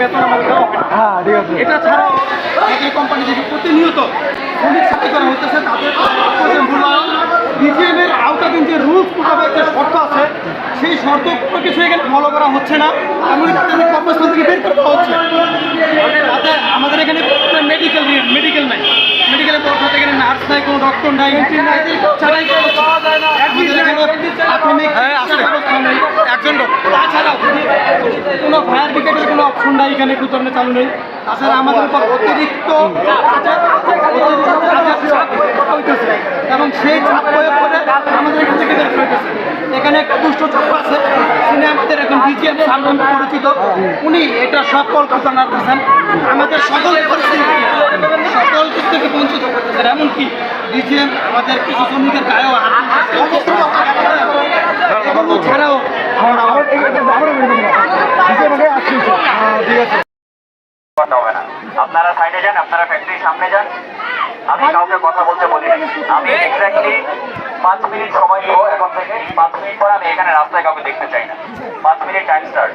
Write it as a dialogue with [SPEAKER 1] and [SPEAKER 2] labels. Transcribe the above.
[SPEAKER 1] বেতন আমাদের দেওয়া হবে
[SPEAKER 2] হ্যাঁ ঠিক আছে।
[SPEAKER 1] এটা ছাড়াও আমাদের কোম্পানি থেকে প্রতিনিয়ত শ্রমিক সাথী করা হইতেছে তাদের মূল্যায়ন বিজিএম এর আওতাধীন যে রুলস মোতাবেক যে শর্ত আছে সেই শর্ত কোনো কিছু এখানে ফলো করা হচ্ছে না। এমনকি তাদের কর্মস্থল থেকে বের করে দেওয়া হচ্ছে। তাতে আমাদের এখানে মেডিকেল মেডিকেল নাই মেডিকেলের অর্থাৎ এখানে নার্স নাই কোনো ডক্টর নাই ছাড়াই আমাদের এখানে প্রাথমিক একজন ডক্টর কোনো ফায়ার ব্রিগেডের কোনো অপশন নাই, এখানে কুতরণে চালু নেই। তাছাড়া আমাদের উপর অতিরিক্ত হইতেছে এবং সেই চাপ প্রয়োগ করে আমাদের এখান থেকে বের হইতেছে এখানে একটা দুষ্ট চক্র আছে, তিনি আমাদের এখন বিজিএম সামনে পরিচিত। উনি এটা সকল কথা নাড়তেছেন আমাদের সকল সকল কিছু থেকে বঞ্চিত করতেছেন এমনকি বিজিএম আমাদের কিছু শ্রমিকের গায়েও হাত দিচ্ছে। এগুলো ছাড়াও
[SPEAKER 2] আমরা আমরা এই এটা আমরা বের করব হিসেবে আগে আসছি হ্যাঁ ঠিক আছে
[SPEAKER 3] কথা হবে না আপনারা সাইডে যান, আপনারা ফ্যাক্টরির সামনে যান। আমি কাউকে কথা বলতে বলি আমি এক্স্যাক্টলি পাঁচ মিনিট সময় দেবো এখন থেকে। পাঁচ মিনিট পর আমি এখানে রাস্তায় কাউকে দেখতে চাই না। পাঁচ মিনিট টাইম স্টার্ট